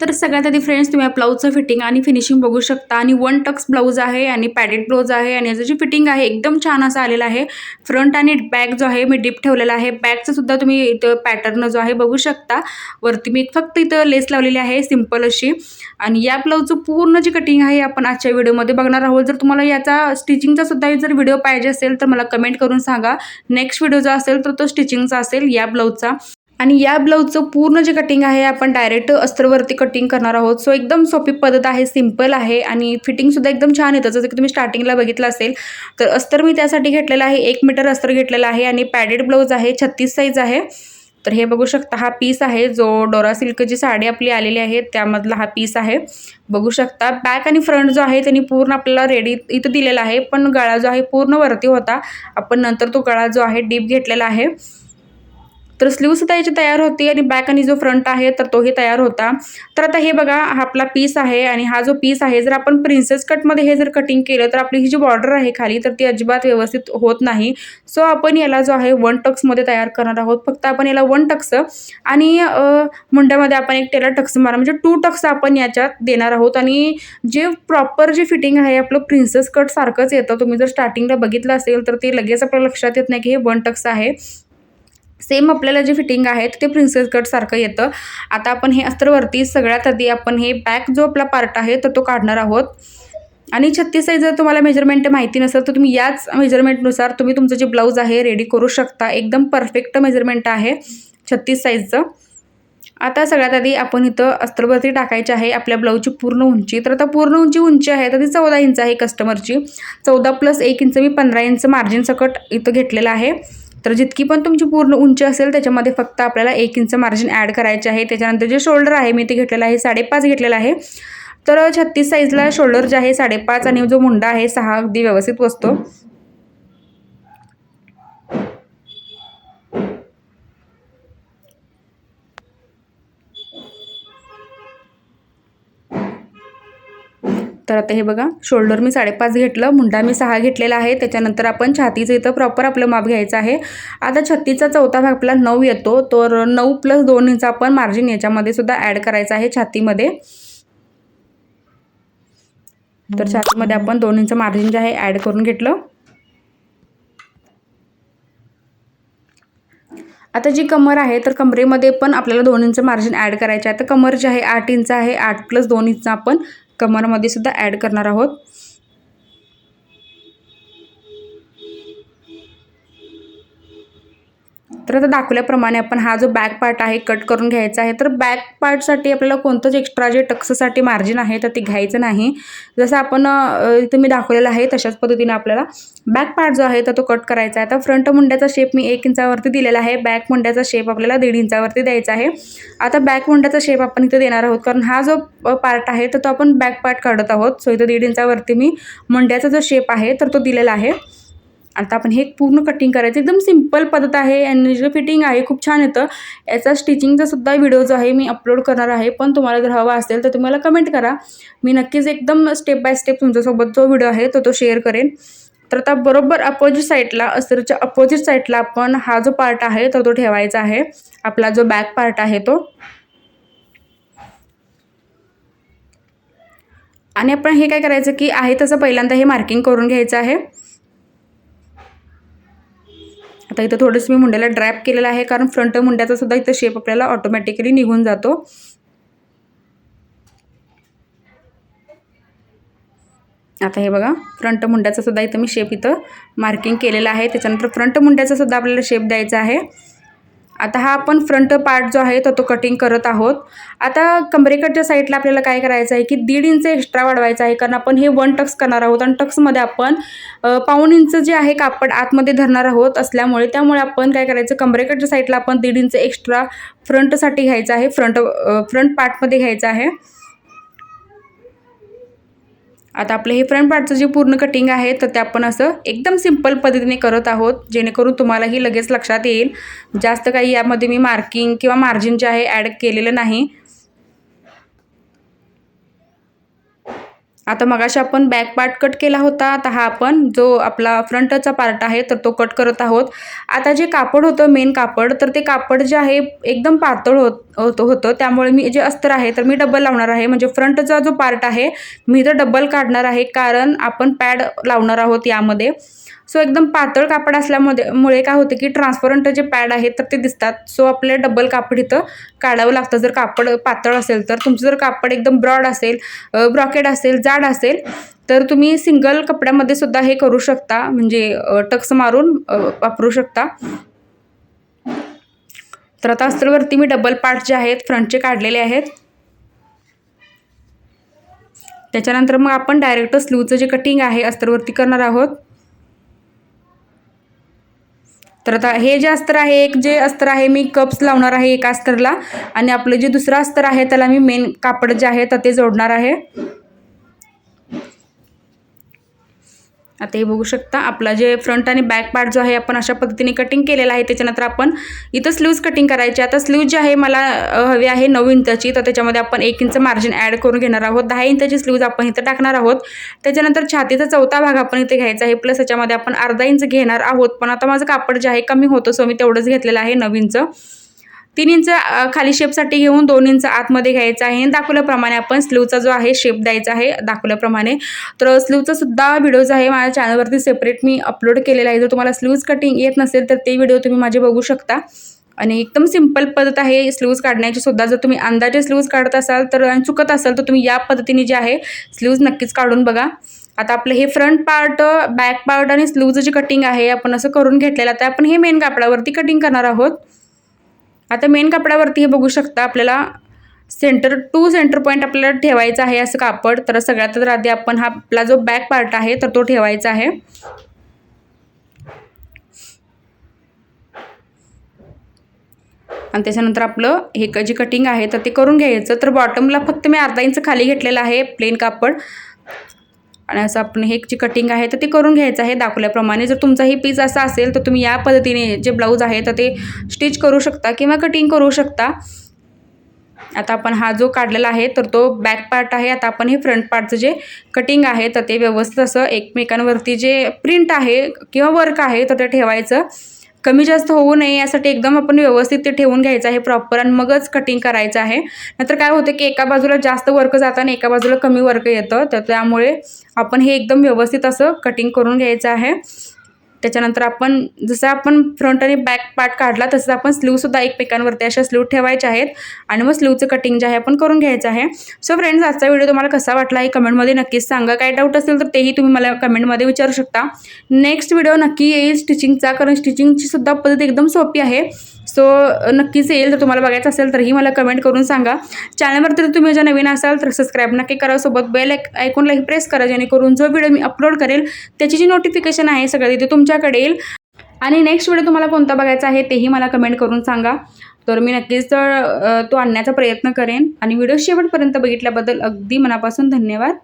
तर सगळ्यात आधी फ्रेंड्स तुम्ही या ब्लाऊजचं फिटिंग आणि फिनिशिंग बघू शकता. आणि वन टक्स ब्लाऊज आहे आणि पॅडेड ब्लाऊज आहे आणि याचं जे फिटिंग आहे एकदम छान असं आलेलं आहे. फ्रंट आणि बॅक जो आहे मी डीप ठेवलेला आहे. बॅकचं सुद्धा तुम्ही इथं पॅटर्न जो आहे बघू शकता. वरती मी फक्त इथं लेस लावलेली आहे सिंपल अशी. आणि या ब्लाऊजचं पूर्ण जी कटिंग आहे आपण आजच्या व्हिडिओमध्ये बघणार आहोत. जर तुम्हाला याचा स्टिचिंगचा सुद्धा जर व्हिडिओ पाहिजे असेल तर मला कमेंट करून सांगा. नेक्स्ट व्हिडिओ जो असेल तर तो स्टिचिंगचा असेल या ब्लाऊजचा आणि या ब्लाऊजचं पूर्ण जे कटिंग आहे आपण डायरेक्ट अस्तरवरती कटिंग करणार आहोत. सो एकदम सोपी पद्धत आहे सिंपल आहे आणि फिटिंगसुद्धा एकदम छान येतं. जसं की तुम्ही स्टार्टिंगला बघितलं असेल तर अस्तर मी त्यासाठी घेतलेलं आहे. एक मीटर अस्तर घेतलेलं आहे आणि पॅडेड ब्लाऊज आहे छत्तीस साईज आहे. तर हे बघू शकता हा पीस आहे. जो डोरा सिल्कची साडी आपली आलेली आहे त्यामधला हा पीस आहे. बघू शकता बॅक आणि फ्रंट जो आहे त्यांनी पूर्ण आपल्याला रेडी इथं दिलेला आहे. पण गळा जो आहे पूर्ण वरती होता. आपण नंतर तो गळा जो आहे डीप घेतलेला आहे. तर स्लीवसुद्धा याची तयार होती आणि बॅक आणि जो फ्रंट आहे तर तोही तयार होता. तर आता हे बघा हा आपला पीस आहे आणि हा जो पीस आहे जर आपण प्रिन्सेस कटमध्ये हे जर कटिंग केलं तर आपली ही जी बॉर्डर आहे खाली तर ती अजिबात व्यवस्थित होत नाही. सो आपण याला जो आहे वन टक्समध्ये तयार करणार आहोत. फक्त आपण याला वन टक्स आणि मुंड्यामध्ये आपण एक टेलर टक्स मारा म्हणजे टू टक्स आपण याच्यात देणार आहोत. आणि जे प्रॉपर जे फिटिंग आहे आपलं प्रिन्सेस कट सारखंच येतं. तुम्ही जर स्टार्टिंगला बघितलं असेल तर ते लगेच आपल्या लक्षात येत नाही की हे वन टक्स आहे. सेम आपल्याला जे फिटिंग आहे ते प्रिन्सेस कटसारखं येतं. आता आपण हे अस्त्रवरती सगळ्यात आधी आपण हे बॅक जो आपला पार्ट आहे तर तो काढणार आहोत. आणि छत्तीस साईज जर तुम्हाला मेजरमेंट माहिती नसेल तर तुम्ही याच मेजरमेंटनुसार तुम्ही तुमचं जे ब्लाऊज आहे रेडी करू शकता. एकदम परफेक्ट मेजरमेंट आहे छत्तीस साईजचं आता सगळ्यात आधी आपण इथं अस्त्रवरती टाकायची आहे आपल्या ब्लाऊजची पूर्ण उंची. तर आता पूर्ण उंची उंची आहे तर ती चौदा इंच आहे कस्टमरची चौदा प्लस एक इंच मी पंधरा इंच मार्जिन सकट इथं घेतलेलं आहे. तर जितकी पण तुमची पूर्ण उंची असेल त्याच्यामध्ये फक्त आपल्याला एक इंच मार्जिन ॲड करायचे आहे. त्याच्यानंतर जे शोल्डर आहे मी ते घेतलेलं आहे साडेपाच घेतलेलं आहे. तर छत्तीस साईजला शोल्डर जे आहे साडेपाच आणि जो मुंडा आहे सहा अगदी व्यवस्थित बसतो. तर आता हे बघा शोल्डर मी साडेपाच घेतलं मुंडा मी सहा घेतलेला आहे. त्याच्यानंतर आपण छातीचं इथं प्रॉपर आपलं माप घ्यायचं आहे. आता छत्तीचा चौथा भाग आपला नऊ येतो तर नऊ प्लस दोन इंच आपण मार्जिन याच्यामध्ये सुद्धा ॲड करायचं आहे छातीमध्ये. तर छातीमध्ये आपण दोन इंच मार्जिन जे आहे ॲड करून घेतलं. आता जी कमर आहे तर कमरेमध्ये पण आपल्याला दोन इंच मार्जिन ॲड करायचं आहे. तर कमर जे आहे आठ इंच आहे आठ प्लस दोन इंच आपण कमरमध्ये सुद्धा ॲड करणार आहोत. तर आता दाखवल्याप्रमाणे आपण हा जो बॅक पार्ट आहे कट करून घ्यायचा आहे. तर बॅक पार्टसाठी आपल्याला कोणतंच एक्स्ट्रा जे टक्ससाठी मार्जिन आहे तर ते घ्यायचं नाही. जसं आपण इथं मी दाखवलेलं आहे तशाच पद्धतीने आपल्याला बॅक पार्ट जो आहे तर तो कट करायचा आहे. तर फ्रंट मुंड्याचा शेप मी एक इंचावरती दिलेला आहे. बॅक मुंड्याचा शेप आपल्याला दीड इंचावरती द्यायचा आहे. आता बॅक मुंड्याचा शेप आपण इथं देणार आहोत. कारण हा जो पार्ट आहे तर तो आपण बॅक पार्ट काढत आहोत. सो इथं दीड इंचावरती मी मुंड्याचा जो शेप आहे तर तो दिलेला आहे. आता आपण हे पूर्ण कटिंग करायचं. एकदम सिंपल पद्धत आहे आणि जे फिटिंग आहे खूप छान येतं. याचा स्टिचिंगचा सुद्धा व्हिडिओ जो आहे मी अपलोड करणार आहे. पण तुम्हाला जर हवा असेल तर तुम्हाला कमेंट करा. मी नक्कीच एकदम स्टेप बाय स्टेप तुमच्यासोबत जो व्हिडिओ आहे तो तो शेअर करेन. तर आता बरोबर अपोजिट साईडला अस्तरच्या अपोजिट साईडला आपण हा जो पार्ट आहे तर तो ठेवायचा आहे. आपला जो बॅक पार्ट आहे तो. आणि आपण हे काय करायचं की आहे तसं पहिल्यांदा हे मार्किंग करून घ्यायचं आहे. आता इथं थोडंसं मी मुंड्याला ड्रॅप केलेलं आहे कारण फ्रंट मुंड्याचा सुद्धा इथं शेप आपल्याला ऑटोमॅटिकली निघून जातो. आता हे बघा फ्रंट मुंड्याचा सुद्धा इथं मी शेप इथं मार्किंग केलेलं आहे. त्याच्यानंतर फ्रंट मुंड्याचा सुद्धा आपल्याला शेप द्यायचा आहे. आता हा आपण फ्रंट पार्ट जो आहे तर तो कटिंग करत आहोत. आता कमरेकडच्या साईडला आपल्याला काय करायचं आहे की दीड इंच एक्स्ट्रा वाढवायचं आहे कारण आपण हे वन टक्स करणार आहोत आणि टक्समध्ये आपण पाऊण इंच जे आहे कापड आतमध्ये धरणार आहोत असल्यामुळे त्यामुळे आपण काय करायचं कमरेकडच्या साईडला आपण दीड इंच एक्स्ट्रा फ्रंटसाठी घ्यायचं आहे फ्रंट फ्रंट पार्टमध्ये घ्यायचं आहे. आता आपलं हे फ्रंट पार्टचं जे पूर्ण कटिंग आहे तर ते आपण असं एकदम सिंपल पद्धतीने करत आहोत जेणेकरून तुम्हालाही लगेच लक्षात येईल. जास्त काही यामध्ये मी मार्किंग किंवा मार्जिन जे आहे ॲड केलेलं नाही. आता मगाशी आपण बॅक पार्ट कट केला होता. आता हा आपण जो आपला फ्रंटचा पार्ट आहे तर तो कट करत आहोत. आता जे कापड होतं मेन कापड तर ते कापड जे आहे एकदम पातळ होत होतं होतं. त्यामुळे मी जे अस्तर आहे तर मी डबल लावणार आहे. म्हणजे फ्रंटचा जो पार्ट आहे मी तर डबल काढणार आहे. कारण आपण पॅड लावणार आहोत यामध्ये. सो एकदम पातळ कापड असल्यामध्ये मुळे काय होतं की ट्रान्सपरंट जे पॅड आहेत तर ते दिसतात. सो आपल्याला डबल कापड इथं काढावं लागतं. जर कापड पातळ असेल तर तुमचं जर कापड एकदम ब्रॉड असेल ब्रॉकेट असेल जाड असेल तर तुम्ही सिंगल कपड्यामध्ये सुद्धा हे करू शकता. म्हणजे टक्स मारून वापरू शकता. तर आता अस्त्रवरती मी डबल पार्ट जे आहेत फ्रंटचे काढलेले आहेत. त्याच्यानंतर मग आपण डायरेक्ट स्लीवचं जे कटिंग आहे अस्त्रवरती करणार आहोत. तर आता हे जे अस्तर आहे एक जे अस्तर आहे मी कप्स लावणार आहे एका अस्तरला. आणि आपलं जे दुसरं अस्तर आहे त्याला मी मेन कापड जे आहे तर ते जोडणार आहे. आता हे बघू शकता आपला जे फ्रंट आणि बॅक पार्ट जो आहे आपण अशा पद्धतीने कटिंग केलेला आहे. त्याच्यानंतर आपण इथं स्लीव्ज कटिंग करायची. आता स्लीव्ज जे आहे मला हवी आहे नऊ इंचाची. तर त्याच्यामध्ये आपण एक इंच मार्जिन ॲड करून घेणार आहोत. दहा इंचाची स्लीव्ज आपण इथं टाकणार आहोत. त्याच्यानंतर छातीचा चौथा भाग आपण इथे घ्यायचा आहे. प्लस त्याच्यामध्ये आपण अर्धा इंच घेणार आहोत. पण आता माझं कापड जे आहे कमी होतं. सो मी तेवढंच घेतलेलं आहे नऊ इंच. तीन इंच खाली शेपसाठी घेऊन दोन इंच आतमध्ये घ्यायचं आहे. आणि दाखवल्याप्रमाणे आपण स्लीवचा जो आहे शेप द्यायचा आहे. दाखवल्याप्रमाणे. तर स्लीवचा सुद्धा व्हिडिओ जो आहे माझ्या चॅनलवरती सेपरेट मी अपलोड केलेला आहे. जर तुम्हाला स्लीव्ज कटिंग येत नसेल तर ते व्हिडिओ तुम्ही माझे बघू शकता. आणि एकदम सिंपल पद्धत आहे स्लीव्ज काढण्याची सुद्धा. जर तुम्ही अंदाजे स्लीव्ज काढत असाल तर आणि चुकत असाल तर तुम्ही या पद्धतीने जे आहे स्लीव्ज नक्कीच काढून बघा. आता आपलं हे फ्रंट पार्ट बॅक पार्ट आणि स्लीवचं जे कटिंग आहे. आपण असं करून घेतलेलं तर आपण हे मेन कापडावरती कटिंग करणार आहोत. आता मेन कापडावरती हे बघू शकता आपल्याला सेंटर टू सेंटर पॉईंट आपल्याला ठेवायचा आहे असं कापड. तर सगळ्यात तर आधी आपण हा आपला जो बॅक पार्ट आहे तर तो ठेवायचा आहे. आणि त्याच्यानंतर आपलं हे जी कटिंग आहे तर ते करून घ्यायचं. तर बॉटमला फक्त मी अर्धा इंच खाली घेतलेलं आहे प्लेन कापड. आणि असं आपण हे जी कटिंग आहे तर ते करून घ्यायचं आहे दाखवल्याप्रमाणे. जर तुमचाही पीस असा असेल तर तुम्ही या पद्धतीने जे ब्लाऊज आहे तर ते स्टिच करू शकता किंवा कटिंग करू शकता. आता आपण हा जो काढलेला आहे तर तो बॅक पार्ट आहे. आता आपण हे फ्रंट पार्टचं जे कटिंग आहे तर ते व्यवस्थित असं एकमेकांवरती जे प्रिंट आहे किंवा वर्क आहे तर ते ठेवायचं. कमी जास्त होऊ नये यासाठी एकदम आपण व्यवस्थित ते ठेवून घ्यायचं आहे प्रॉपर आणि मगच कटिंग करायचं आहे. नंतर काय होतं की एका बाजूला जास्त वर्क जातं आणि एका बाजूला कमी वर्क येतं. तर त्यामुळे आपण हे एकदम व्यवस्थित असं कटिंग करून घ्यायचं आहे. त्याच्यानंतर आपण जसं आपण फ्रंट आणि बॅक पार्ट काढला तसं आपण स्लीवसुद्धा एकमेकांवरती अशा स्लीव ठेवायच्या आहेत. आणि मग स्लीवचं कटिंग जे आहे आपण करून घ्यायचं आहे. सो फ्रेंड्स आजचा व्हिडिओ तुम्हाला कसा वाटला हे कमेंटमध्ये नक्कीच सांगा. काय डाऊट असेल तर तेही तुम्ही मला कमेंटमध्ये विचारू शकता. नेक्स्ट व्हिडिओ नक्की येईल. स्टिचिंगचा कारण स्टिचिंगची सुद्धा पद्धत एकदम सोपी आहे. सो नक्कीच येईल. जर तुम्हाला बघायचं असेल तरीही मला कमेंट करून सांगा. चॅनलवर तर तुम्ही जर नवीन असाल तर सबस्क्राईब नक्की करा. सोबत बेल ऐकूनलाही प्रेस करा जेणेकरून जो व्हिडिओ मी अपलोड करेल त्याची जी नोटिफिकेशन आहे सगळं तिथे तुमच्याकडे येईल. आणि नेक्स्ट व्हिडिओ तुम्हाला कोणता बघायचा आहे तेही मला कमेंट करून सांगा. तर मी नक्कीच तर, तो आणण्याचा प्रयत्न करेन. आणि व्हिडिओ शेवटपर्यंत बघितल्याबद्दल अगदी मनापासून धन्यवाद.